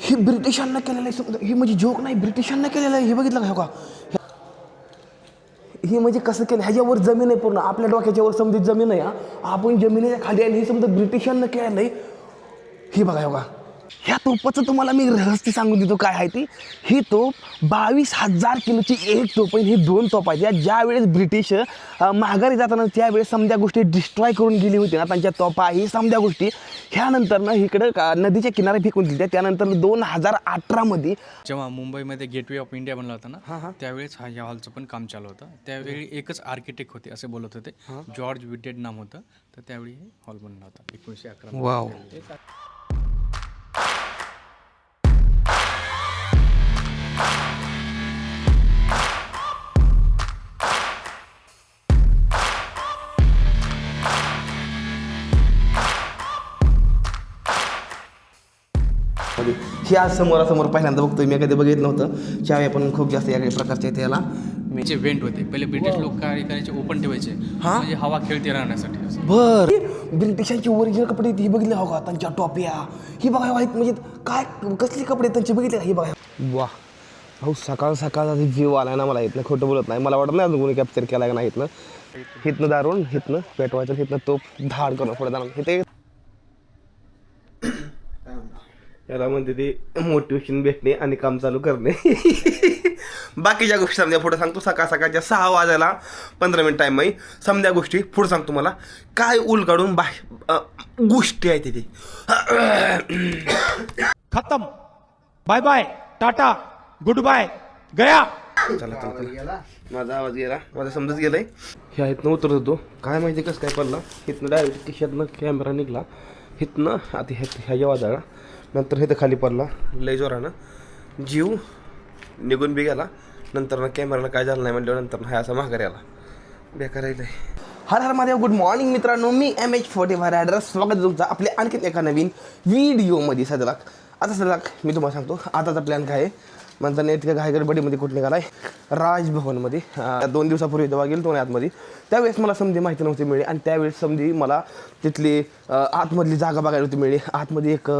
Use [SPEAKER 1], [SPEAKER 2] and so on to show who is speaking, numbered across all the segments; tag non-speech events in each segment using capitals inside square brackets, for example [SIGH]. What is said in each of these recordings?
[SPEAKER 1] हे ब्रिटिशांना केलेलं आहे समजा हे म्हणजे जोक नाही ब्रिटिशांना केलेलं आहे. हे बघितलं का हे का हे म्हणजे कसं केलं? ह्याच्यावर जमीन आहे पूर्ण. आपल्या डोक्याच्यावर समजित समजा जमीन आहे आपण जमिनीच्या खाली आहे आणि हे समजा ब्रिटिशांना केलं आहे. हे बघा हे बघा. ह्या तोपाचं तुम्हाला मी रहस्य सांगून देतो काय आहे ती. ही तोप बावीस हजार किलोची एक तोप आहे ही दोन तोप आहेत. या ज्या वेळेस ब्रिटिश माघारी जाताना त्यावेळेस समध्या गोष्टी डिस्ट्रॉय करून गेली होती ना त्यांच्या तोपा ही समध्या गोष्टी ह्यानंतर ना इकडं का- नदीच्या किनारे फेकून दिल्या त्यानंतर दोन हजार अठरामध्ये
[SPEAKER 2] जेव्हा मुंबईमध्ये गेटवे ऑफ इंडिया बनला होता ना त्यावेळेस हा या हॉलचं पण काम चालू होतं. त्यावेळी एकच आर्किटेक्ट होते असे बोलत होते. जॉर्ज विटेड नाम होतं. तर त्यावेळी हॉल बनला होता एकोणीसशे अकरा
[SPEAKER 1] आज समोरासमोर पहिल्यांदा बघतोय. मी कधी बघितलं नव्हतं. चाव्या पण खूप जास्त या आहेत याला
[SPEAKER 2] जे वेंट होते. पहिले ब्रिटिश लोक काय करायचे ओपन ठेवायचे म्हणजे हवा खेळती राहण्यासाठी. असं.
[SPEAKER 1] बर. ब्रिटिशांचे ओरिजिनल कपडे आहेत, हे बघितले हो का? त्यांच्या टोप्या. ही बघा आहेत म्हणजे काय कसले कपडे त्यांचे बघितले का? हे बघा. वा हो सकाळ सकाळ जीव आला ना मला इथनं. खोटं बोलत नाही. मला वाटत नाही अजून कोणी कॅप्चर केला का नाही इथनं. हिथनं दारून हिथनं पेटवायचं हिथनं तोप धाड करून पुढे जाणार इथे याला म्हणते ते मोटिवेशन भेटणे आणि काम चालू करणे. [LAUGHS] बाकीच्या गोष्टी समजा पुढे सांगतो. सकाळ सकाळच्या सहा वाजायला पंधरा मिनिट टाईम आहे. समजा गोष्टी पुढे सांगतो मला काय उलगाडून बा अ, गोष्टी आहेत तिथे
[SPEAKER 3] खत्म. Bye bye ta ta goodbye गया.
[SPEAKER 1] चला चला माझा आवाज गेला. माझा समजत गेलाय. ह्या इथनं उतरत होतो. काय माहिती कसं काय पडला. इथनं डायरेक्ट खिशातनं कॅमेरा निघला. इथनं आता ह्या ह्याच्या वाजाळा नंतर इथं खाली पडला. लय जोरानं. जीव निघून बी गेला. नंतर ना कॅमेराला काय झालं नाही म्हणल्यावर नंतर हा असा माघारी आला. बेकार आहे हर हर महादेव गुड मॉर्निंग मित्रांनो. मी M H forty five rider स्वागत आहे तुमचं आपल्या आणखीन एका नवीन व्हिडिओमध्ये. सदलाक आता सदलाक मी तुम्हाला सांगतो आताचा प्लॅन काय आहे? म्हणताना इतक्या घाई गडबडीमध्ये कुठे निघालाय? राजभवनमध्ये. अं, दोन दिवसापूर्वी जेव्हा गेलो तो आतमध्ये. त्यावेळेस मला समधी माहिती नव्हती मिळली आणि त्यावेळेस समधी मला तिथली आतमधली जागा बघायला होती मिळली. आतमध्ये एक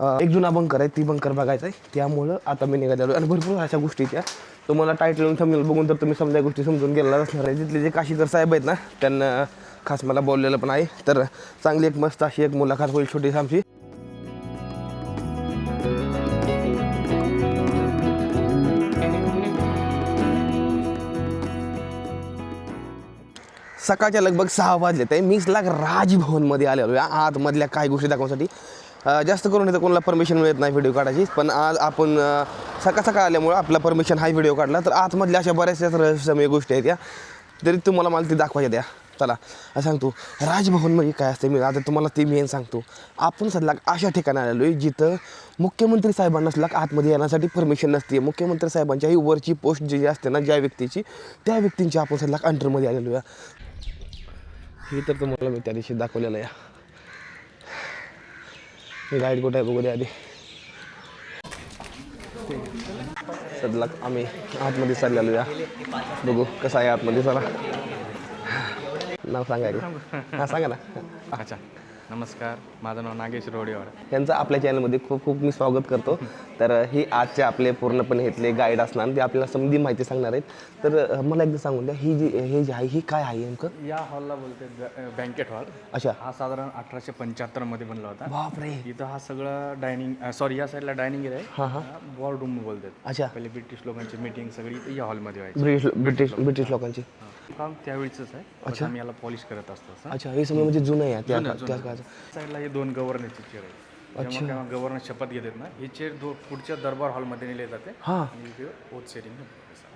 [SPEAKER 1] एक जुना बंकर आहे ती बंकर बघायचं आहे. त्यामुळं आता मी निघालेलो आणि भरपूर अशा गोष्टी त्या तुम्हाला टायटल समजेल बघून तर तुम्ही समजा गोष्टी समजून गेलेला असणार आहे. तिथले जे काशीकर साहेब आहेत ना त्यांना खास मला बोललेलं पण आहे. तर चांगली एक मस्त अशी एक मुलाखत होईल छोटीशी आमची. सकाळच्या लगभग सहा वाजले ते मीच लाग राजभवनमध्ये आलेलो या आतमधल्या काही गोष्टी दाखवण्यासाठी. जास्त करून इथं कोणाला परमिशन मिळत नाही व्हिडिओ काढायची. पण आज आपण सकाळ सकाळ आल्यामुळं आपला परमिशन हा व्हिडिओ काढला. तर आतमधल्या अशा बऱ्याचशाच रहस्यमय गोष्टी आहेत या. तरी तुम्हाला मला ती दाखवायच्या द्या. चला सांगतो. राजभवन म्हणजे काय असते मी आता तुम्हाला ते मेन सांगतो. आपण सध्या अशा ठिकाणी आलेलो आहे जिथं मुख्यमंत्री साहेबांना असला आतमध्ये येण्यासाठी परमिशन नसते मुख्यमंत्री साहेबांच्याही वरची पोस्ट जी असते ना ज्या व्यक्तीची त्या व्यक्तींची आपण सध्या अंडरमध्ये आलेलो आहे. हे तर तुम्हाला मी त्या दिवशी दाखवलेलं आहे. हे गाईड कुठे आहे? बघू द्या आधी. सदलाक आम्ही आतमध्ये चाललेलो या. बघू कसं आहे आतमध्ये चला. नाव सांगा हां सांगा ना.
[SPEAKER 2] अच्छा. नमस्कार माझं नाव नागेश रोडेवाड
[SPEAKER 1] यांचं आपल्या चॅनलमध्ये खूप खूप मी स्वागत करतो. तर हे आजचे आपले पूर्णपणे इथले गाईड असणार ते आपल्याला समधी माहिती सांगणार आहेत. तर मला एकदा सांगून द्या ही जी हे जे आहे ही काय आहे नेमकं?
[SPEAKER 2] या हॉलला बोलते बँकेट हॉल
[SPEAKER 1] अच्छा.
[SPEAKER 2] हा साधारण अठराशे पंच्याहत्तरमध्ये बनला होता.
[SPEAKER 1] बापरे.
[SPEAKER 2] इथं हा सगळं डायनिंग सॉरी या साईडला डायनिंग आहे.
[SPEAKER 1] हां हां.
[SPEAKER 2] वॉर रूम बोलतात.
[SPEAKER 1] अच्छा.
[SPEAKER 2] पहिले ब्रिटिश लोकांची मीटिंग सगळी इथं या हॉलमध्ये व्हायची.
[SPEAKER 1] ब्रिटिश ब्रिटिश ब्रिटिश लोकांची.
[SPEAKER 2] काम त्यावेळीच आहे. पण आम्ही याला पॉलिश करत असतो असं.
[SPEAKER 1] अच्छा हे सगळं म्हणजे जुनं आहे त्या त्या
[SPEAKER 2] जुनं. साईडला हे दोन गव्हर्नरची चेअर आहे जेव्हा गव्हर्नर शपथ घेतात ना ही चेअर दो पुढच्या दरबार हॉलमध्ये नेले जाते.
[SPEAKER 1] हां.
[SPEAKER 2] आणि इथे ओथ सेटिंग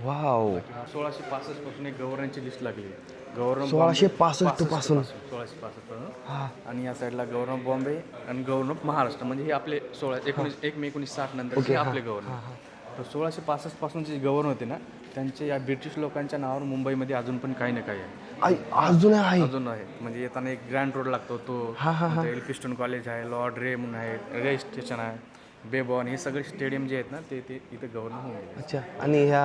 [SPEAKER 1] वाव.
[SPEAKER 2] सोळाशे पासष्टपासून एक गव्हर्नरची लिस्ट लागली. गव्हर्नर
[SPEAKER 1] सोळाशे पासष्टपासून.
[SPEAKER 2] सोळाशे
[SPEAKER 1] पासष्टपासून.
[SPEAKER 2] आणि या साईडला गव्हर्नर बॉम्बे आणि गव्हर्नर महाराष्ट्र म्हणजे हे आपले सोळा एकोणीस एक मे एकोणीस साठ नंतर हे आपले गव्हर्नर तर सोळाशे पासष्टपासून जे गव्हर्नर होते ना त्यांचे या ब्रिटिश लोकांच्या नावावर मुंबईमध्ये अजून पण काही ना काही आहे.
[SPEAKER 1] अजून आहे
[SPEAKER 2] अजून आहे. म्हणजे येताना एक ग्रँड रोड लागतो तो. नंतर एल्फिस्टन कॉलेज आहे लॉर्ड रे म्हणून आहे रे स्टेशन आहे बेबॉन हे सगळे स्टेडियम जे आहेत ना ते ते इथे गव्हर्नर होऊन
[SPEAKER 1] अच्छा. आणि ह्या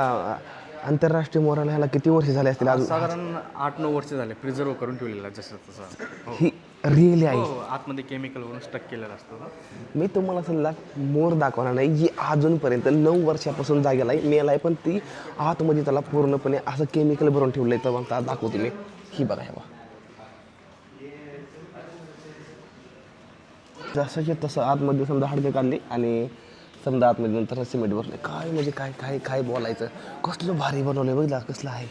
[SPEAKER 1] आंतरराष्ट्रीय मोराला ह्याला किती वर्ष झाले असतील अजून?
[SPEAKER 2] साधारण आठ नऊ वर्ष झाले प्रिझर्व करून ठेवलेला जसं तसं हो.
[SPEAKER 1] ही रिअली आहे
[SPEAKER 2] हो आतमध्ये केमिकल वरून स्टक केलेलं असतं ना.
[SPEAKER 1] मी तुम्हाला सल्ला मोर दाखवणार नाही. जी अजूनपर्यंत नऊ वर्षापासून जागेला आहे मेला आहे पण ती आतमध्ये त्याला पूर्णपणे असं केमिकल भरून ठेवलं आहे तर मग त्याला दाखवतो मी. ही बघा हे बघा. जसंच्या तसं आतमध्ये समजा हडके काढली आणि समजा आतमध्ये नंतर सिमेंट भरले काय म्हणजे काय काय काय बोलायचं? कसलं भारी बनवलं बघितलं कसलं आहे.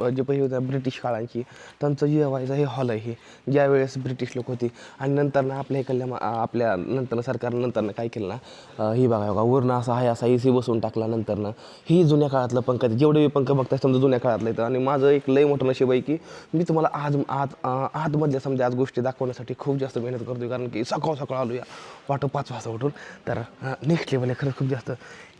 [SPEAKER 1] जे पहिले होत्या ब्रिटिश काळांची त्यांचं जे हे हॉल आहे हे. ज्यावेळेस ब्रिटिश लोक होती आणि नंतर ना आपल्या इकडल्या मा- आपल्या नंतर सरकारनं नंतर काय केलं ना ही बघा बघा वरनं असा आहे असा ए सी बसवून टाकला नंतरनं. ही जुन्या काळातलं पंख आहे जेवढे पंख बघताय समजा जुन्या काळातलं येतं आणि माझं एक लय मोठं नशीब आहे की मी तुम्हाला आज आज आतमधल्या समजा आज गोष्टी दाखवण्यासाठी खूप जास्त मेहनत करतोय. कारण की सकाळ सकाळ आलो या वाटो पाच वाजता उठून. तर नेक्स्ट लेवल आहे खरंच खूप जास्त.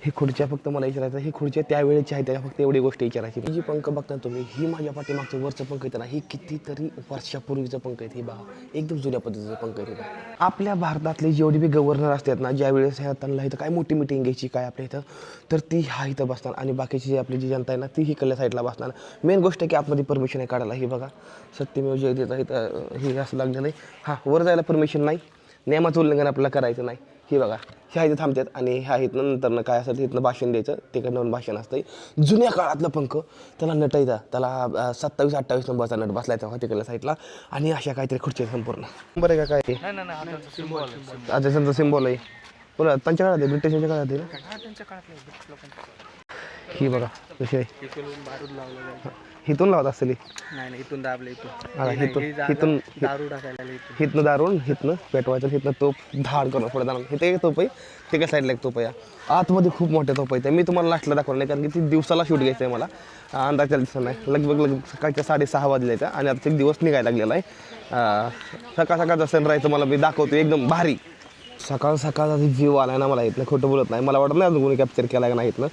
[SPEAKER 1] हे खुर्च्या फक्त मला विचारायचं हे खुर्च्या त्यावेळेची आहे त्या फक्त एवढी गोष्ट विचारायची. ही जी पंख बघता तुम्ही ही माझ्या पाठीमागचं वरचं पंख येतं ना ही कितीतरी वर्षापूर्वीचं पंख आहेत ही बघा. एकदम जुन्या पद्धतीचं पंख आहे हे. आपल्या भारतातले जेवढे बी गव्हर्नर असतात ना ज्यावेळेस ह्या त्यांना इथं काय मोठी मिटिंग घ्यायची काय आपल्या इथं तर ती हा इथं बसणार. आणि बाकीची जी आपली जी जनता आहे ना ती ही कल्या साईडला बसणार. मेन गोष्ट आहे की आतमध्ये परमिशन आहे काढायला. ही बघा. सत्यमेव जयतेचा इथं हे असं लागलेलं आहे. हां वर जायला परमिशन नाही. नियमाचं उल्लंघन आपल्याला करायचं नाही. हे बघा ह्या इथं थांबतात आणि ह्या इथनं नंतरनं काय असेल तिथनं भाषण द्यायचं तिकडनं भाषण असतं जुन्या काळातलं पंख त्याला नट येतं त्याला सत्तावीस अठ्ठावीस नंबरचा नट बसलायचा होता तिकडल्या साईडला आणि अशा काहीतरी खुर्ची आहेत संपूर्ण. बरं आहे का काय?
[SPEAKER 2] नाही नाही नाही त्यांचा symbol आहे.
[SPEAKER 1] आता त्यांचा सिम्बॉल आहे. बोला त्यांच्या काळात आहे ब्रिटिशांच्या काळात आहे ना?
[SPEAKER 2] हा
[SPEAKER 1] बघा कशी हिथून लावत असेल ही.
[SPEAKER 2] नाही नाही इथून दाबलं इथून.
[SPEAKER 1] हा,
[SPEAKER 2] नाही,
[SPEAKER 1] इथून-
[SPEAKER 2] जागा
[SPEAKER 1] इथून-
[SPEAKER 2] दारू टाकायला आली इथून.
[SPEAKER 1] हिथनं दारून हिथनं पेटवायचं हिथनं तोप धाड करून पुढे जाणार. एक तोप आहे तिकडे साईडला एक तोप आहे. आतमध्ये खूप मोठे तोप आहे मी तुम्हाला लास्टला दाखवणार नाही कारण की ती दिवसाला शूट घ्यायचं आहे मला. अं, अंदाज त्याला दिसत नाही. लगभग लग सकाळच्या साडेसहा वाजले आहेत आणि आता एक दिवस निघायला लागलेला आहे. अं, सकाळ सकाळचा सनराईज तुम्हाला मी दाखवतो एकदम भारी. सकाळ सकाळचा व्ह्यू आला ना मला इथनं खोटं बोलत नाही. मला वाटत नाही अजून कोणी कॅप्चर केला का नाही इथनं.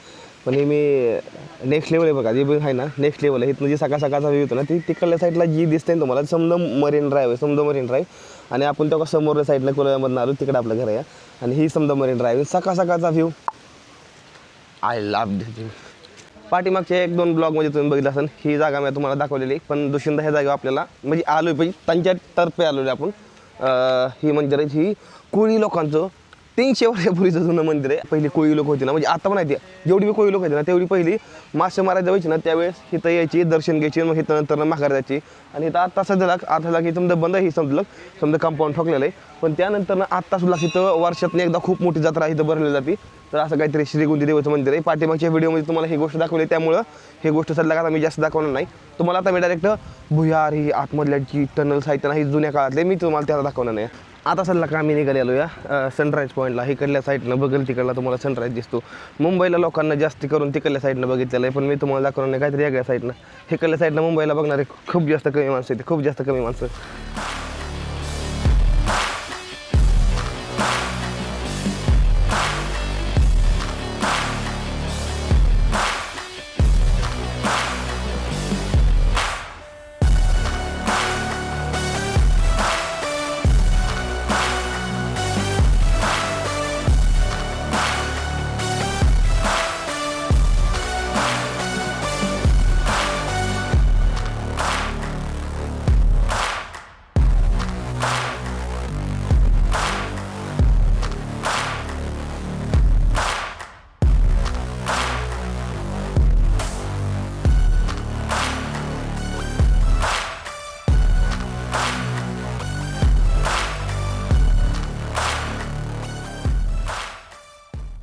[SPEAKER 1] पण हे मी नेक्स्ट लेवल आहे बघा जे आहे ना नेक्स्ट लेवल आहे. इथनं जी सकाळ सकाळचा व्ह्यू येतो ना ती तिकडल्या साईडला जी दिसते ना तुम्हाला समजा मरीन ड्राईव्ह आहे समजा मरीन ड्राईव्ह आणि आपण तेव्हा समोरच्या साईडला कोल्यामधून आलो तिकडे आपलं घर आहे आणि ही समजा मरीन ड्राईव्ह सकाळ सकाळचा व्ह्यू आय लाभ दिस पाठीमागच्या एक दोन ब्लॉगमध्ये तुम्ही बघितलं असेल ही जागा मी तुम्हाला दाखवलेली पण दुसऱ्यांदा ह्या जागा आपल्याला म्हणजे आलो पाहिजे त्यांच्या तर्फे आलेलो आपण. ही मंदिर ही कोळी लोकांचं तीनशे वर्षापूर्वीचं जुनं मंदिर आहे पहिली कोळी लोक होती ना म्हणजे आता पण आहे जेवढी बी कोळी लोक होती ना तेवढी पहिली मासे मारायला जायची ना त्यावेळेस इथं यायची दर्शन घ्यायची मग इथं नंतर माघार जायची. आणि इथं आत्ता सध्याला आता झाला की समजा बंद ही समजलं. समजा कंपाऊंड ठोकलेलं आहे. पण त्यानंतर ना आत्ता सुद्धा इथं वर्षातून एकदा खूप मोठी जत्रा इथं भरली जाते. तर असं काहीतरी श्रीगुंदी देवाचं मंदिर आहे. पाठीमागच्या व्हिडिओमध्ये तुम्हाला ही गोष्ट दाखवली त्यामुळं हे गोष्ट सध्या आता मी जास्त दाखवणार नाही. तुम्हाला आता मी डायरेक्ट भुयार ही आतमधल्या जी टनल्स आहेत ना ही जुन्या काळातले मी तुम्हाला त्याला दाखवणार नाही. आता सल्ला का आम्ही निघालेलो या? सनराईज पॉईंटला इकडल्या साईडनं बघेल तिकडला तुम्हाला सनराईज दिसतो. मुंबईला लोकांना जास्ती करून तिकडल्या साईडनं बघितलेलं आहे पण मी तुम्हाला दाखवणार नाही काहीतरी वेगळ्या साईडनं इकडल्या साईडनं मुंबईला बघणारे खूप जास्त कमी माणसं आहेत खूप जास्त कमी माणसं.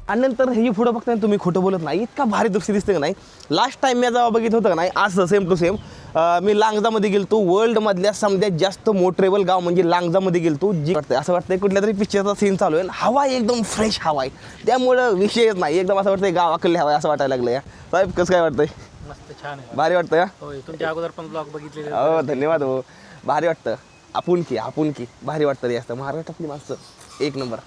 [SPEAKER 1] आणि नंतर हे पुढं बघताय ना तुम्ही खोटं बोलत नाही. इतका भारी दृश्य दिसते का नाही? लास्ट टाइम मी जेव्हा बघितलं होतं का नाही असं सेम टू सेम मी लांगजामध्ये गेलतो वर्ल्डमधल्या समजा जास्त मोटरेबल गाव म्हणजे लांगजामध्ये गेलतो जी वाटतंय असं वाटतंय कुठल्या तरी पिक्चरचा सीन चालू आहे हवा एकदम फ्रेश हवा आहे. त्यामुळं विषयच नाही. एकदम असं वाटतंय गावाकडली हवा आहे असं वाटायला लागलं या साहेब कसं काय वाटतंय?
[SPEAKER 2] मस्त छान आहे.
[SPEAKER 1] भारी वाटतं
[SPEAKER 2] होय तुमच्या अगोदर पण ब्लॉग बघितलेले
[SPEAKER 1] हो धन्यवाद हो. भारी वाटतं. आपुलकी आपुलकी भारी वाटतं रे असतं महाराष्ट्रातली माणसं. एक नंबर.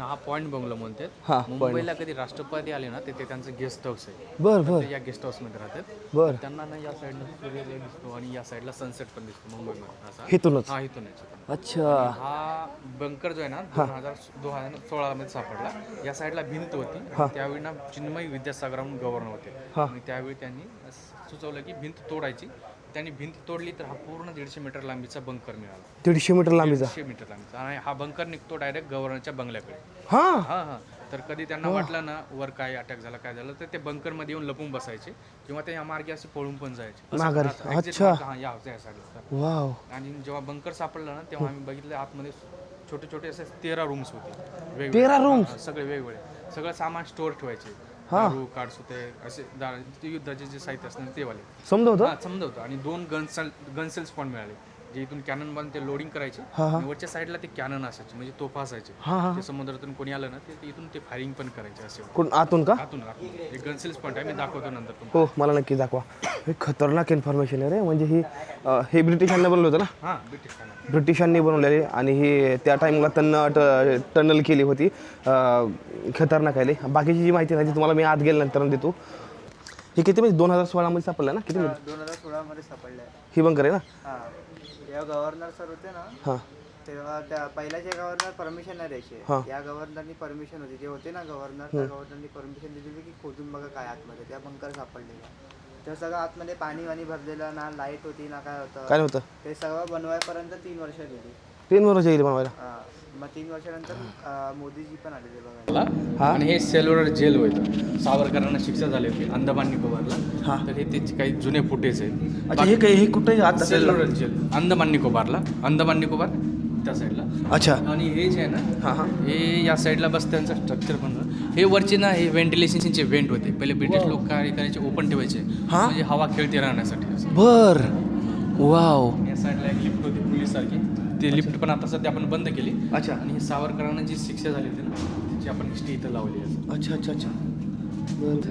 [SPEAKER 2] हा पॉईंट बंगलो
[SPEAKER 1] हा,
[SPEAKER 2] म्हणतात मुंबईला कधी राष्ट्रपती आले ना ते ते त्यांचं गेस्ट हाऊस आहे.
[SPEAKER 1] बर बर.
[SPEAKER 2] ते या गेस्ट हाऊसमध्ये राहतात.
[SPEAKER 1] बर.
[SPEAKER 2] त्यांना ना या साईडला सूर्योदय दिसतो आणि या साईडला सनसेट पण दिसतो मुंबईमध्ये असा.
[SPEAKER 1] हेतूनच
[SPEAKER 2] हा इथून
[SPEAKER 1] अच्छा.
[SPEAKER 2] हा बंकर जो आहे ना दोन हजार दोन हजार सोळा मध्ये सापडला. या साईडला भिंत होती. त्यावेळी ना चिन्मय विद्यासागर म्हणून गव्हर्नर होते आणि त्यावेळी त्यांनी सुचवलं की भिंत तोडायची. त्यांनी भिंत तोडली तर हा पूर्ण दीडशे मीटर लांबीचा बंकर मिळाला.
[SPEAKER 1] दीडशे मीटर लांबीचा?
[SPEAKER 2] दीडशे मीटर लांबीचा. आणि हा बंकर निघतो डायरेक्ट गव्हर्नरच्या बंगल्याकडे.
[SPEAKER 1] हा?
[SPEAKER 2] हा हा. तर कधी त्यांना वाटलं ना वर काय अटॅक झाला काय झालं तर ते बंकरमध्ये येऊन लपून बसायचे. किंवा ते या मार्गे असे पळून पण जायचे. असं-
[SPEAKER 1] माघारी.
[SPEAKER 2] असं exit
[SPEAKER 1] अच्छा.
[SPEAKER 2] मार्ग, हा, या या side ला.
[SPEAKER 1] वाव.
[SPEAKER 2] आणि जेव्हा बंकर सापडला ना तेव्हा आम्ही बघितलं आतमध्ये छोटे छोटे असे तेरा रूम्स होते. वेगवेगळे.
[SPEAKER 1] तेरा rooms?
[SPEAKER 2] हा, सगळे वेगवेगळे. सगळं सामान स्टोअर ठेवायचे. दारू कार्ड्स होते असे दा- ते युद्धाचे जे साहित्य असतात ते वाले
[SPEAKER 1] समजवतो
[SPEAKER 2] हा समजवतो आणि दोन गन गन सेल्स पण मिळाले. जे इथून कॅनन बांधून ते लोडिंग करायचे आणि वरच्या साईडला ते कॅनन असायचे म्हणजे तोफा असायचे. ते समुद्रातून कोणी आलं ना ते ते इथून ते फायरिंग पण करायचे असे.
[SPEAKER 1] कोण? आतून का?
[SPEAKER 2] आतून आतून. एक गन सेल्स पॉईंट आहे मी दाखवतो नंतर तुम्हाला.
[SPEAKER 1] हो मला नक्की दाखवा. हे खतरनाक इन्फॉर्मेशन आहे रे. म्हणजे ही अं, हे ब्रिटिशांना बनवलं होतं ना?
[SPEAKER 2] हां ब्रिटिश कॅनन
[SPEAKER 1] ब्रिटिशांनी बनवलेले आणि हे त्या टाईमला त्यांना ट टनल केली होती. अं, खतरनाक आहे. बाकीची जी माहिती नाही ती तुम्हाला मी आत गेल्यानंतर देतो. हे किती म्हणजे दोन हजार सोळामध्ये सापडलं ना? किती
[SPEAKER 4] दोन हजार सोळामध्ये सापडले
[SPEAKER 1] ही बंकर आहे ना?
[SPEAKER 4] हां. जेव्हा गव्हर्नर सर होते ना
[SPEAKER 1] हां.
[SPEAKER 4] तेव्हा त्या पहिल्याचे गव्हर्नर परमिशन नाही द्यायचे. या गव्हर्नरनी परमिशन होती. जे होते ना गव्हर्नर त्या गव्हर्नरनी परमिशन दिली होती की खोदून बघा काय आतमध्ये त्या बंकर सापडलेला ते सगळं आतमध्ये पाणी वाणी भरलेलं ना लाइट होती ना काय होतं.
[SPEAKER 1] काय नव्हतं?
[SPEAKER 4] ते सगळं बनवायपर्यंत तीन वर्ष गेली.
[SPEAKER 1] तीन वर्ष येईल बनवायला.
[SPEAKER 4] हां मग तीन वर्षानंतर अं, मोदीजी पण आलेले
[SPEAKER 2] आणि हे सेल्युलर जेल होतं सावरकरांना शिक्षा झाली होती अंदमान निकोबारला तर हे त्याचे काही जुने फुटेज आहेत.
[SPEAKER 1] अच्छा हे काय हे कुठे आता
[SPEAKER 2] सेल्युलर जेल. अंदमान निकोबारला अंदमान निकोबार त्या साईडला
[SPEAKER 1] अच्छा.
[SPEAKER 2] आणि हे जे आहे
[SPEAKER 1] हां,
[SPEAKER 2] ना
[SPEAKER 1] हां.
[SPEAKER 2] हे. या साईडला बस त्यांचं स्ट्रक्चर बनलं हे वरचे ना हे व्हेंटिलेशनचे व्हेंट होते. पहिले ब्रिटिश लोक काय करायचे ओपन ठेवायचे म्हणजे हवा खेळती राहण्यासाठी असं.
[SPEAKER 1] बर. वाव
[SPEAKER 2] या साईडला एक लिफ्ट होती पोलीस सारखी. ते लिफ्ट पण आता सध्या आपण बंद केली.
[SPEAKER 1] अच्छा.
[SPEAKER 2] आणि हे सावरकरांना जी शिक्षा झाली होती ना त्याची आपण हिस्ट्री इथं लावली आहे.
[SPEAKER 1] अच्छा अच्छा अच्छा.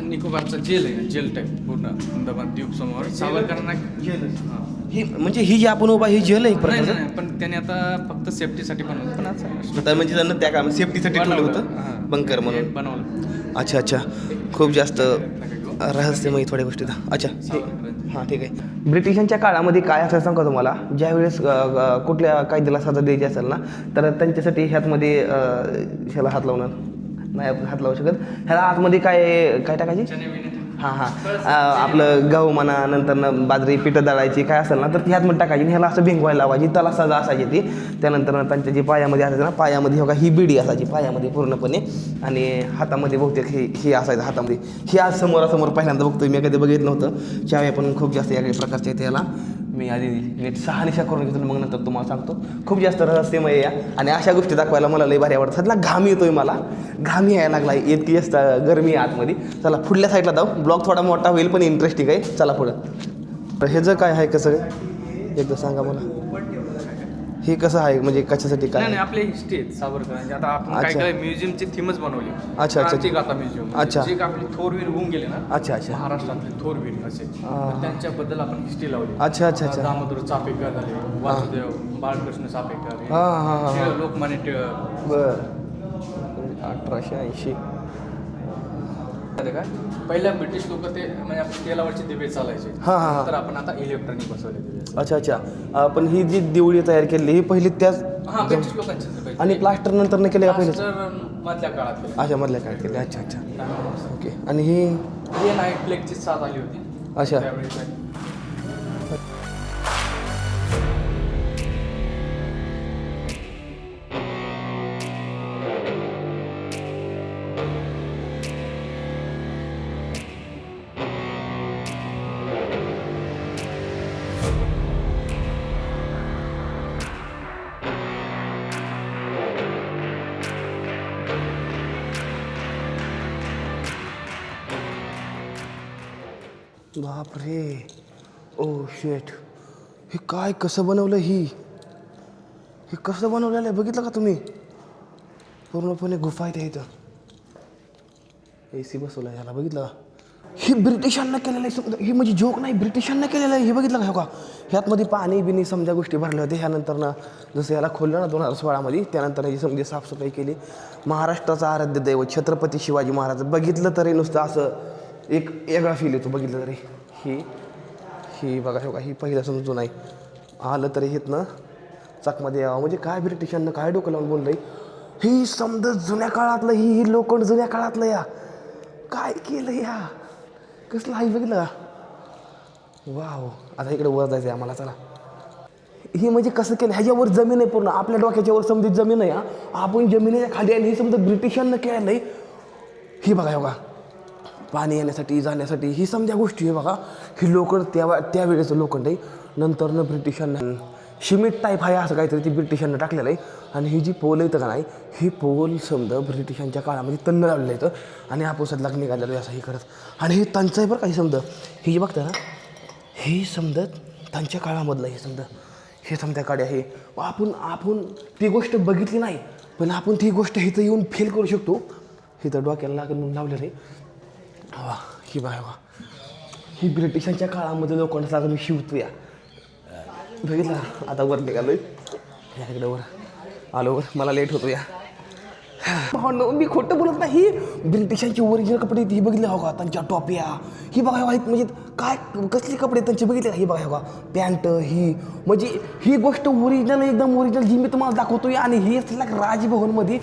[SPEAKER 2] निकोबारचा जेल आहे जेल टाईप पूर्ण अंदमान द्वीप समोर. सावरकरांना हां.
[SPEAKER 1] ही. म्हणजे ही जी आपण उभा ही जेल आहे एक
[SPEAKER 2] नाही
[SPEAKER 1] प्रकारचं
[SPEAKER 2] नाही, पण त्याने आता फक्त सेफ्टीसाठी बनवलं. पण आता
[SPEAKER 1] तर म्हणजे त्यांना त्या काम सेफ्टीसाठी ठेवलं. होतं. बंकर म्हणून.
[SPEAKER 2] बनवलं.
[SPEAKER 1] अच्छा अच्छा. खूप जास्त रहस्यमय थोड्या गोष्टी. अच्छा हां हां ठीक आहे. ब्रिटिशांच्या काळामध्ये काय असेल सांगा तुम्हाला? ज्यावेळेस कुठल्या कायद्याला सजा द्यायची असेल ना तर त्यांच्यासाठी ह्यातमध्ये ह्याला हात लावणार. नाही आपण हात लावू शकत. ह्याला आतमध्ये काय काय टाकायची? हां हां. आपलं गहू म्हणा नंतर बाजरी पिठं दळायची काय असेल ना तर ती हातमध्ये टाकायची आणि ह्याला असं भिंगवायला लावायची. त्याला सजा असायची ती. त्यानंतर त्यांच्या जी पायामध्ये असायचं ना पायामध्ये हो का ही बिडी असायची पायामध्ये पूर्णपणे. आणि हातामध्ये बहुतेक हे हे असायचं हातामध्ये. हे आज समोरासमोर पहिल्यांदा बघतोय. मी कधी बघितलं नव्हतं. चाव्या पण खूप जास्त या काही प्रकारच्या आहेत मी आधी नीट सहा निशा करून घेतो मग नंतर तुम्हाला सांगतो. खूप जास्त रहस्यमय आहे या. आणि अशा गोष्टी दाखवायला मला लई भारी आवडतात. सध्या घाम येतोय मला. घाम यायला लागला. इतकी जास्त गरमी आहे आतमध्ये. चला पुढल्या साईडला जाऊ. ब्लॉग थोडा मोठा होईल पण इंटरेस्टिंग आहे. चला पुढं. तर ह्याचं काय आहे कसं एकदा सांगा मला. हे कसं आहे? म्हणजे कशासाठी काय?
[SPEAKER 2] नाही नाही आपले हिस्ट्री आहेत सावरकरांची आता आपण काय
[SPEAKER 1] अच्छा.
[SPEAKER 2] काय म्युझियमची थीमच बनवली.
[SPEAKER 1] अच्छा.
[SPEAKER 2] क्रांती गाथा म्युझियम
[SPEAKER 1] अच्छा.
[SPEAKER 2] जे आपले थोरवीर होऊन गेले ना
[SPEAKER 1] अच्छा अच्छा.
[SPEAKER 2] महाराष्ट्रातले थोरवीर असे. तर त्यांच्याबद्दल आपण हिस्ट्री लावली.
[SPEAKER 1] अच्छा अच्छा अच्छा.
[SPEAKER 2] दामोदर चापेकर झाले वासुदेव बाळकृष्ण चापेकर हे.
[SPEAKER 1] हां हां हां.
[SPEAKER 2] टिळक, लोकमान्य टिळक.
[SPEAKER 1] बर. अठराशे ऐंशी.
[SPEAKER 2] काय पहिल्या ब्रिटिश लोक ते म्हणजे आपले तेलावरचे दिवे चालायचे.
[SPEAKER 1] हां हां हां.
[SPEAKER 2] तर आपण आता इलेक्ट्रॉनिक बसवले दिवे.
[SPEAKER 1] अच्छा अच्छा. पण ही जी देवळी तयार केली ही पहिली त्याच
[SPEAKER 2] हा ब्रिटिश लोकांचे
[SPEAKER 1] आणि प्लास्टर नंतर नाही केले का पहिले
[SPEAKER 2] मधल्या काळात केले.
[SPEAKER 1] अच्छा मधल्या काय केले. अच्छा अच्छा. ओके. आणि ही?
[SPEAKER 2] हे नाईट प्लेगची साथ आली होती.
[SPEAKER 1] अच्छा.
[SPEAKER 2] त्यावेळी
[SPEAKER 1] बाप रे ओ शेठ हे काय कसं बनवलं ही? हे कसं बनवलेलं आहे? बघितलं का तुम्ही? पूर्णपणे गुफा आहे त्या इथं. ए सी बसवला ह्याला बघितलं? का हे ब्रिटिशांना केलेलं आहे समजा हे म्हणजे जोक नाही ब्रिटिशांना केलेलं आहे हे बघितलं का का ह्यातमध्ये पाणी बिनी समजा गोष्टी भरल्या होत्या ह्यानंतर ना जसं याला खोललं ना दोन हजार सोळामध्ये त्यानंतर याची समजा साफसफाई केली. महाराष्ट्राचं आराध्य दैवत छत्रपती शिवाजी महाराज बघितलं तरी नुसतं असं एक वेगळा फील येतो बघितलं तरी. ही ही बघा हो ही पहिलं समजून नाही आलं तरी हेतनं चाकमध्ये यावं. म्हणजे काय ब्रिटिशांना काय डोकं लावून बोललंय? ही समजा जुन्या काळातलं ही ही लोखंड जुन्या काळातलं या. काय केलं या? कसलं आई बघितलं? वा वाव. आता इकडे वर जायचं आहे आम्हाला चला. हे म्हणजे कसं केलं? ह्याच्यावर जमीन आहे पूर्ण. आपल्या डोक्याच्यावर समजा जमीन आहे हा. आपण जमिनीच्या खाली आहे आणि हे समजा ब्रिटिशांना केलं नाही ही बघा हे बघा. पाणी येण्यासाठी जाण्यासाठी ही समजा गोष्टी आहे बघा ही लोखंड त्या त्यावेळेचं लोखंड आहे नंतरनं ब्रिटिशांना शिमिट टाईप आहे असं काहीतरी ती ब्रिटिशांना टाकलेलं आहे. आणि ही जी पोल येतं का नाही ही पोल समजा ब्रिटिशांच्या काळामध्ये तन्न लावलेलं येतं आणि आपोसात लाग निघालेलं आहे असं हे करत आणि हे त्यांचं आहे बरं काही समजा ही जी बघता ना हे समजा त्यांच्या काळामधलं हे समजा हे समजा काढे आहे. आपण आपण ती गोष्ट बघितली नाही पण आपण ती गोष्ट इथं येऊन फेल करू शकतो. इथं डोक्याला लागून लावलेलं आहे. वा ही बाय वा ही ब्रिटिशांच्या काळामध्ये लोकांना मी शिवतो या बघितलं आता वर निघालोय. याकडे वर. आलो वर मला लेट होतो या भावंडं, मी खोटं बोलत नाही. ब्रिटिशांचे ओरिजिनल कपडे ही बघितले हो का त्यांच्या टोप्या. ही बघा हो, म्हणजे काय कसले कपडे त्यांचे बघितले ही बघा का पॅन्ट ही. म्हणजे ही गोष्ट ओरिजिनल एकदम ओरिजिनल जी मी तुम्हाला दाखवतोय आणि ही असलेला राजभवनमध्ये.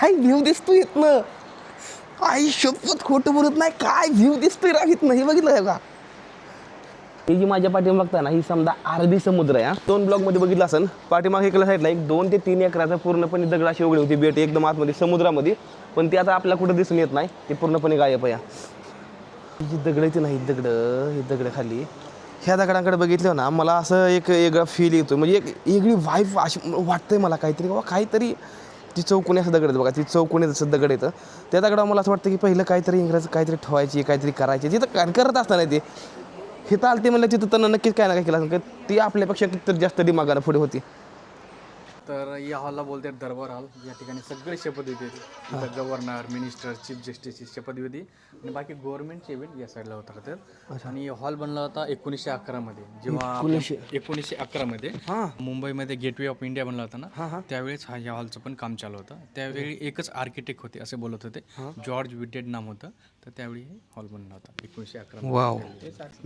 [SPEAKER 1] काय व्ह्यू दिसतोय इथनं? आई शपथ खोटं बोलत नाही काय व्ह्यू दिसतोय राव इथनं? हे बघितलं का? का ही जी माझ्या पाठीमाग बघता ना ही समजा अरबी समुद्र आहे हा. दोन ब्लॉकमध्ये बघितलं असेल पाठीमाग इकडल्या साईडला एक दोन ते तीन एकराचा पूर्णपणे दगड अशी उघडी होती बेट एकदम आतमध्ये समुद्रामध्ये. पण ती आता आपल्याला कुठं दिसून येत नाही ते पूर्णपणे गायब आहे जी दगड ती नाही दगडं ही दगड खाली. ह्या दगडांकडे बघितलं ना मला असं एक वेगळा फील येतो म्हणजे एक वेगळी वाईफ अशी वाटतंय मला काहीतरी बाबा काहीतरी ती चौकोनी असं दगड येतं बघा ती चौकोनी जसं दगड येतं त्या दगडावर मला असं वाटतं की पहिलं काहीतरी इंग्रज काहीतरी ठेवायची काहीतरी करायची. तिथं काय करत असताना ते. हे तर आलते म्हणलं तिथं त्यांना नक्कीच काय ना काय केलं असं ती आपल्यापेक्षा कितीतरी जास्त दिमागाला पुढे होती.
[SPEAKER 2] तर या हॉलला बोलतात दरबार हॉल. या ठिकाणी सगळे शपथविधी येते गव्हर्नर मिनिस्टर चीफ जस्टिसची शपथविधी आणि बाकी गव्हर्नमेंटचे इव्हेंट या साईडला होत राहतात आणि हॉल बनला होता एकोणीसशे अकरामध्ये जेव्हा एकोणीसशे. अकरामध्ये मुंबईमध्ये गेटवे ऑफ इंडिया बनला होता ना त्यावेळेस हा या हॉलचं पण काम चालू होतं. त्यावेळी एकच आर्किटेक्ट होते असे बोलत होते. जॉर्ज विटेड नाम होतं. तर त्यावेळी हे हॉल बनला होता. एकोणीसशे अकरा
[SPEAKER 1] वाव.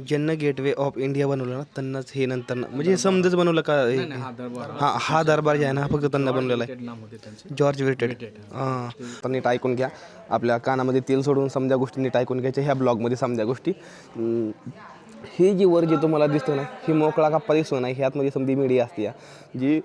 [SPEAKER 1] ज्यांना गेटवे ऑफ इंडिया बनवलं ना त्यांनाच हे नंतर म्हणजे समजच बनवलं का हे-
[SPEAKER 2] हा दरबार
[SPEAKER 1] हा हा दरबार जे आहे ना हा फक्त त्यांना बनलेला आहे.
[SPEAKER 2] विटेड नाम होते त्यांचे
[SPEAKER 1] जॉर्ज विटेड तर नीट ऐकून घ्या. आपल्या कानामध्ये तेल सोडून समजा गोष्टी नीट ऐकून घ्यायच्या ह्या ब्लॉगमध्ये समजा गोष्टी. अं, हे जी वर जे तुम्हाला दिसतं ना ही मोकळा कप्पा दिसतो ना ह्यातमध्ये समधी मीडिया असते या, जी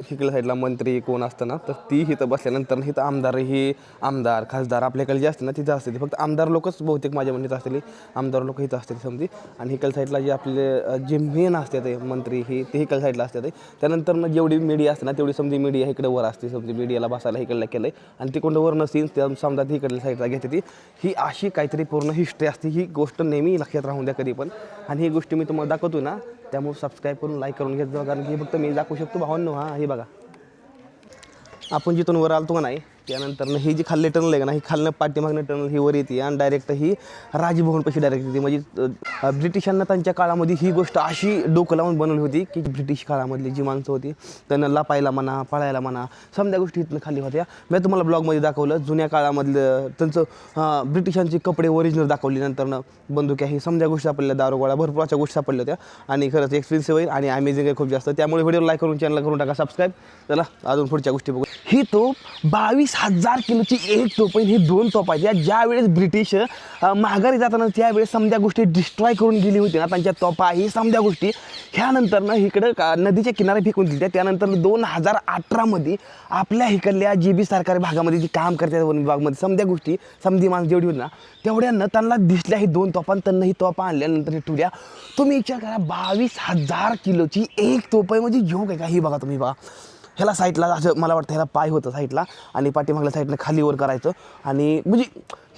[SPEAKER 1] इकडल्या साईडला मंत्री कोण असतं ना तर ती इथं बसल्यानंतर इथं आमदार ही आमदार खासदार आपल्याकडे जे असते ना तिथं असते. फक्त आमदार लोकच बहुतेक माझ्या म्हणण्यात असतील. आमदार लोक इथं असतील समजी आणि इकडल्या साईडला जे आपले जे मेन असते ते मंत्री ही ते इकडल्या साईडला असते ते त्यानंतर ना जेवढी मीडिया असते ना तेवढी समजी मीडिया इकडे वर असते. समजी मीडियाला बसायला इकडलं केलं आहे आणि तिकडं कोणतं वर नसेल त्या समजा ती इकडल्या साईडला घेते ती. ही अशी काहीतरी पूर्ण हिस्ट्री असते. ही गोष्ट नेहमी लक्षात राहून द्या कधी पण. आणि ही गोष्टी मी तुम्हाला दाखवतो ना त्यामुळे सबस्क्राईब करून लाईक करून घेत जाऊ कारण की हे फक्त मी दाखवू शकतो भावांनो हां हे बघा. आपण जिथून वर आलतो का नाही त्यानंतर ही जी खाल्ले टनल आहे का ना ही खालनं पाठीमागनं टनल ही वर येते आणि डायरेक्ट ही राजभवनपाशी डायरेक्ट येते. म्हणजे ब्रिटिशांना त्यांच्या काळामध्ये ही गोष्ट अशी डोकं लावून बनवली होती की ब्रिटिश काळामधली जी माणसं होती त्यांना लपायला म्हणा पळायला म्हणा समजा गोष्टी इथनं खाली होत्या. मी तुम्हाला ब्लॉगमध्ये दाखवलं जुन्या काळामधलं त्यांचं ब्रिटिशांचे कपडे ओरिजिनल दाखवली नंतरनं बंदुक्या हे समजा गोष्टी सापडल्या दारोगोळा भरपूर अशा गोष्टी सापडल्या होत्या. आणि खरंच एक्सपिरियन्स होईल आणि अमेझिंग आहे खूप जास्त. त्यामुळे व्हिडिओ लाईक करून चॅनल करून टाका सबस्क्राईब चला अजून पुढच्या गोष्टी बघू. ही तोप बावीस हजार किलोची एक तोप ही दोन तोपा आहेत. या ब्रिटिश माघारी जाताना त्यावेळेस समजा गोष्टी डिस्ट्रॉय करून गेली होती ना त्यांच्या तोपा ही समध्या गोष्टी. ह्यानंतर ना इकडं का नदीच्या किनारे फेकून दिल्या त्यानंतर दोन हजार अठरामध्ये आपल्या इकडल्या जी बी सरकारी भागामध्ये जी काम करतात वन विभागमध्ये समध्या गोष्टी समधी माणसं जेवढी होती ना तेवढ्यानं त्यांना दिसल्या ही दोन तोफा त्यांना ही तोफा आणल्यानंतर हे ठुल्या तुम्ही विचार करा बावीस हजार किलोची एक तोप आहे म्हणजे योग आहे का? ही बघा तुम्ही बघा. ह्याला साईडला असं मला वाटतं ह्याला पाय होतं साईडला आणि पाठीमागल्या साईडनं खाली वर करायचं. आणि म्हणजे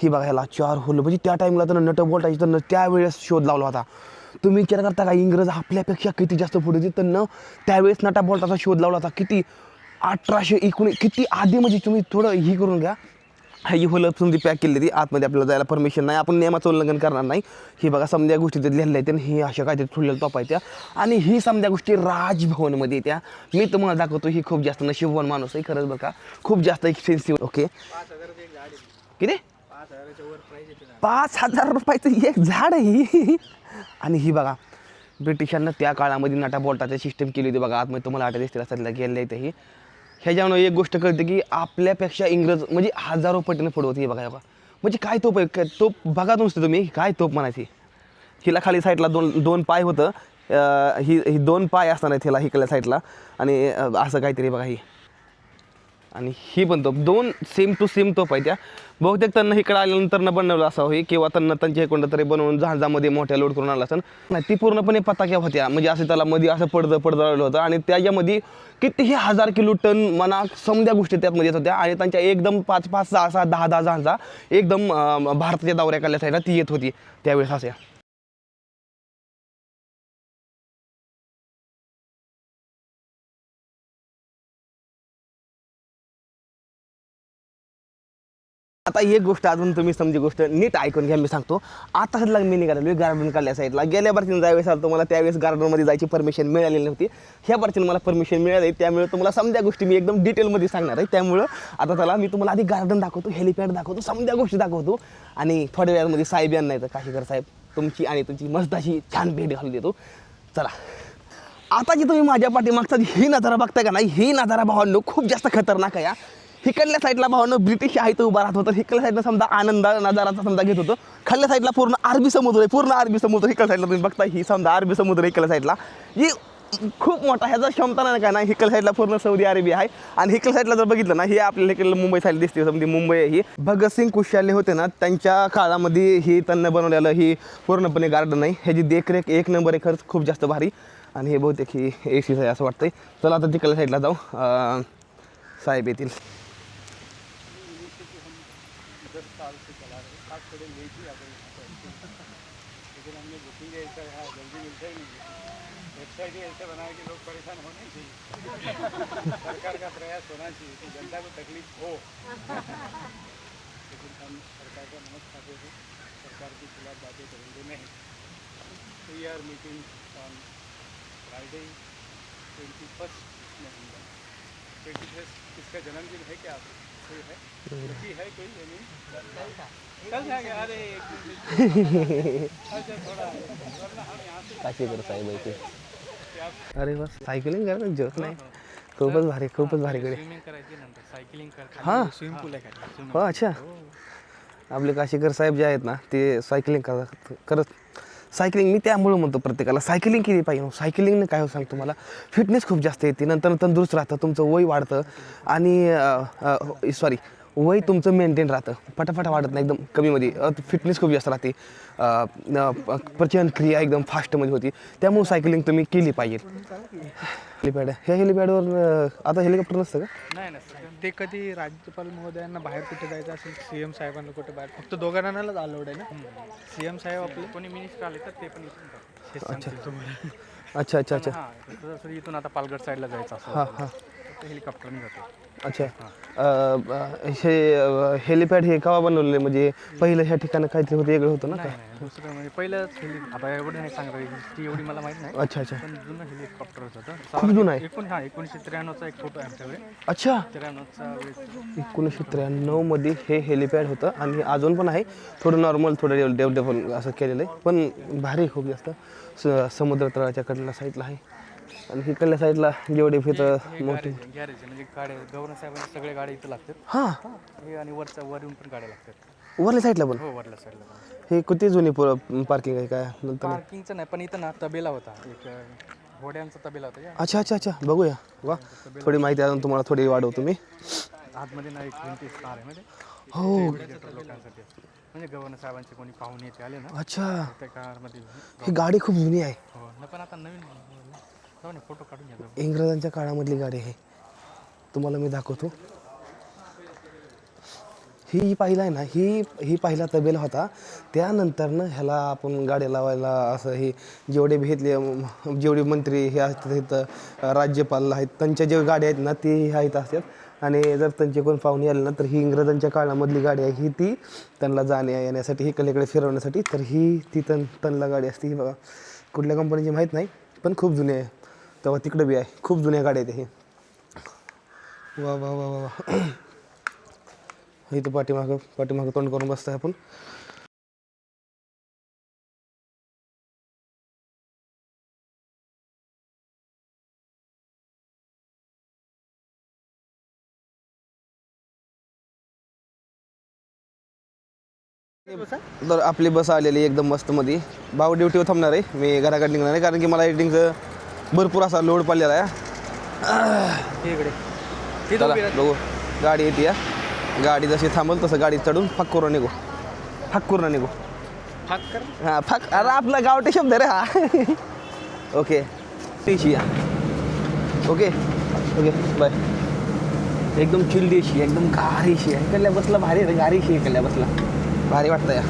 [SPEAKER 1] ही बघा ह्याला चार होल म्हणजे त्या टाईमला तर नट बोलटायची तर त्यावेळेस शोध लावला होता. तुम्ही विचार करता का इंग्रज आपल्यापेक्षा किती जास्त पुढे होते? तर न त्यावेळेस नटा बोलटाचा शोध लावला होता. किती? अठराशे एकोणी किती आधी म्हणजे तुम्ही थोडं ही करून घ्या. ही फुलं समजी पॅक केली ती. आतमध्ये आपल्याला जायला परमिशन नाही. आपण नियमाचं उल्लंघन करणार नाही. ही बघा समजा गोष्टी तिथे लिहिल्या आहेत आणि ही अशा काहीतरी ठुलेल्या टॉप त्या. आणि ही समजा गोष्टी राजभवनमध्ये येत्या मी तुम्हाला दाखवतो ही खूप जास्त नशीबवान माणूस आहे खरंच बघा खूप जास्त एक्सपेन्सिव्ह ओके किती? पाच हजार रुपयाचं एक झाड आहे ही. आणि ही बघा ब्रिटिशांना त्या काळामध्ये नाटा बोल्टाची सिस्टम केली होती बघा. आतमध्ये तुम्हाला आठ दिसतील असतात गेले आहे ही. ह्याच्यामुळे एक गोष्ट कळते की आपल्यापेक्षा इंग्रज म्हणजे हजारो पटीने पुढे होती हे बघा बघा. म्हणजे काय तोप आहे? काय तोप बघा नुसतं तुम्ही काय तोप म्हणायची? हिला खाली साईडला दोन दोन पाय होतं. ही ही दोन पाय असणार आहेत हिला हिकल्या साईडला. आणि असं काहीतरी बघा ही. आणि ही पण तोप दोन सेम टू सेम तोप आहे त्या बहुतेक त्यांना इकडे आल्यानंतर न बनवलं असावं होई किंवा त्यांना त्यांच्या इकडं तरी बनवून जहाजामध्ये मोठ्या लोड करून आला असेल. नाही ती पूर्णपणे पताक्या होत्या. म्हणजे असं त्याला मध्ये असं पडदं पडदं आलं होतं. आणि त्याच्यामध्ये कितीही हजार किलो टन म्हणा समध्या गोष्टी त्यातमध्ये येत होत्या. आणि त्यांच्या एकदम पाच पाच सहा सहा दहा दहा जहाजा एकदम भारताच्या दौऱ्या काढल्या साईडला ती येत होती. त्यावेळेस असे आता एक गोष्ट अजून तुम्ही समजी गोष्ट नीट ऐकून घ्या मी सांगतो. आता सध्या मी निघालेलो गार्डन काढल्या साईडला गेल्या बारतीनं ज्यावेळेस आलो मला त्यावेळेस गार्डनमध्ये जायची परमिशन मिळालेली नव्हती. ह्या बारतीनं मला परमिशन मिळाली त्यामुळे तुम्हाला समजा गोष्टी मी एकदम डिटेलमध्ये सांगणार आहे. त्यामुळं आता त्याला मी तुम्हाला आधी गार्डन दाखवतो हेलिपॅड दाखवतो समजा गोष्टी दाखवतो. आणि थोड्या वेळामध्ये साहेब यांना येतं काशीकर साहेब तुमची आणि तुमची मस्त अशी छान भेट घालून देतो. चला. आता जी तुम्ही माझ्या पाठीमागचा ही नजारा बघताय का नाही? ही नजारा भावांनो खूप जास्त खतरनाक आहे हिकडल्या साईडला भावानं ब्रिटिश आहे तो उभा राहत होतं. हिकडल्या साईडला समजा आनंद नजाराचा समजा घेत होतो. खाल्ल्या साईडला पूर्ण अरबी समुद्र आहे पूर्ण अरबी समुद्र हिकडल्या साईडला तुम्ही बघता ही समजा अरबी समुद्र इकडल्या साईडला ही खूप मोठा ह्याचा क्षमता नाही काय नाही हिकल साईडला पूर्ण सौदी अरेबिया आहे. आणि हिकल साईडला जर बघितलं ना हे आपल्याला इकडलं मुंबई साईड दिसते. समजा म्हणजे मुंबई आहे ही. भगतसिंग कुशाले होते ना त्यांच्या काळामध्ये ही त्यांना बनवलेलं ही पूर्णपणे गार्डन आहे. ह्याची देखरेख एक नंबर आहे खरंच खूप जास्त भारी. आणि हे बहुतेक ही ए सीच आहे असं वाटतंय. चला आता तिकडल्या साईडला जाऊ. साहेब येतील.
[SPEAKER 5] सरकार का प्रयास होना चाहिए कि जनता को तकलीफ हो लेकिन हम सरकार का नमक खाते हैं सरकार के खिलाफ बातें करेंगे नहीं we are meeting on Friday twenty first November twenty first इसका जन्मदिन है क्या कोई है छुट्टी है कोई नहीं कल जाएंगे अरे अच्छा थोड़ा वरना हम यहाँ से
[SPEAKER 1] काशी कर आहे ते. अरे बस सायकलिंग करा जोक नाही. खूपच भारी खूपच भारी कडे.
[SPEAKER 2] करायची
[SPEAKER 1] हां.
[SPEAKER 2] स्विमिंग पूल आहे खाली
[SPEAKER 1] हो अच्छा. आपले काशीकर साहेब जे आहेत ना ते सायकलिंग करत करत सायकलिंग मी त्यामुळं म्हणतो प्रत्येकाला सायकलिंग केली पाहिजे. सायकलिंगने काय हो सांग तुम्हाला? फिटनेस खूप जास्त येते. नंतर तंदुरुस्त राहतं तुमचं वय वाढतं. आणि सॉरी वय तुमचं मेंटेन राहतं. फटाफट वाढत नाही एकदम कमीमध्ये. फिटनेस खूप जास्त राहते. अ, न, प- प्रचन क्रिया एकदम फास्टमध्ये होती. त्यामुळे सायकलिंग तुम्ही केली पाहिजे. हेलिपॅड ह्या हेलिपॅडवर आता हेलिकॉप्टर नसतं का?
[SPEAKER 5] नाही नाही ते कधी राज्यपाल महोदयांना बाहेर कुठे जायचं असेल सीएम साहेबांना कुठे बाहेर फक्त दोघांनाच अलाउड आहे ना? सीएम साहेब आपले
[SPEAKER 2] कोणी मिनिस्टर आले तर ते पण
[SPEAKER 1] अच्छा. अच्छा अच्छा
[SPEAKER 2] हां जसं इथून आता पालघर साईडला जायचं
[SPEAKER 1] हां
[SPEAKER 2] असं तर हेलिकॉप्टरने जातो.
[SPEAKER 1] अच्छा. अ, हे हेलिपॅड हे केव्हा बनवलेले म्हणजे पहिलं ह्या ठिकाणी काहीतरी होतं वेगळं होतं ना का?
[SPEAKER 2] नाही नाही दुसरं म्हणजे पहिलंच हेली आता एवढं नाही सांगता ती एवढी मला माहीत नाही.
[SPEAKER 1] अच्छा अच्छा.
[SPEAKER 2] पण जुनं हेलिकॉप्टर होतं.
[SPEAKER 1] खूप जुनं आहे.
[SPEAKER 2] एकूण हा एकोणीसशे त्र्याण्णवचा एक फोटो आहे आमच्याकडे.
[SPEAKER 1] अच्छा.
[SPEAKER 2] त्र्याण्णवचा वेळ.
[SPEAKER 1] एकोणीसशे त्र्याण्णवमध्ये हे हेलिपॅड होतं आणि अजून पण आहे. थोडं नॉर्मल थोडं डेव्ह डेव्हलप असं केलेलं आहे. पण भारी आहे खूप जास्त. स समुद्र तळाच्या कडल्या साईडला आहे. आणि इकडल्या साईडला जेवढे फितं मोठे.
[SPEAKER 2] गॅरेज आहे म्हणजे गाड्या गव्हर्नर साहेबांचे सगळे गाड्या इथं लागतात.
[SPEAKER 1] हां.
[SPEAKER 2] हे आणि वरच्या वर येऊन पण गाड्या लागतात.
[SPEAKER 1] वरल्या साईडला पण?
[SPEAKER 2] हो वरल्या साईडला पण.
[SPEAKER 1] हे किती जुनी पार्किंग आहे काय? नंतर
[SPEAKER 2] पार्किंगचं नाही पण इथं ना तबेला होता. एक अं, घोड्यांचा तबेला होता या.
[SPEAKER 1] अच्छा अच्छा अच्छा. बघूया. वा. थोडी माहिती अजून तुम्हाला थोडी वाढवतो मी.
[SPEAKER 2] आतमध्ये ना एक भिंती स्टार आहे म्हणजे
[SPEAKER 1] हो.
[SPEAKER 2] लोकांसाठी. म्हणजे गव्हर्नर साहेबांचे कोणी पाहुणे येते आले ना
[SPEAKER 1] अच्छा.
[SPEAKER 2] त्या कारमध्ये
[SPEAKER 1] ही गाडी खूप जुनी आहे.
[SPEAKER 2] हो न पण आता नवीन फोटो काढून घ्या
[SPEAKER 1] इंग्रजांच्या काळामधली गाडी आहे. तुम्हाला मी दाखवतो. ही पाहिला आहे ना ही ही पहिला तबेला होता. त्यानंतरनं ह्याला आपण गाड्या लावायला असं हे जेवढे भेटले जेवढे मंत्री हे असतात तिथं राज्यपाल आहेत त्यांच्या जे गाड्या आहेत ना ते आहेत असतात. आणि जर त्यांचे कोण पाहुणे आले ना तर ही इंग्रजांच्या काळामधली गाडी आहे. ही ती त्यांना जाण्या येण्यासाठी इकडे फिरवण्यासाठी तर ही ती तन त्यांना गाडी असते. ही बघा कुठल्या कंपनीची माहीत नाही पण खूप जुनी आहे. तेव्हा तिकडं बी आहे. खूप जुन्या गाड्या आहेत हे. वा वा वा वा वा. इथं पाठीमागं पाठीमागं तोंड करून बसतोय आपण. तर आपली बस आलेली एकदम मस्त मध्ये भाऊ ड्युटीवर थांबणार आहे. मी घराकडे निघणार आहे. कारण की मला एडिटिंगचं भरपूर असा लोड पडलेला आहे
[SPEAKER 2] इकडे.
[SPEAKER 1] बघू. गाडी येते या गाडी जशी थांबल तसं गाडी चढून फक करून निघू. फक करून निघू. हां फक. अरे आपला गावठी शब्द रे हा. ओके. देशी या ओके. ओके बाय एकदम चिल देशी एकदम गारीशी. आहे इकडल्या बसला भारी रे गारीशी आहे इकडल्या बसला. भारी वाटतं या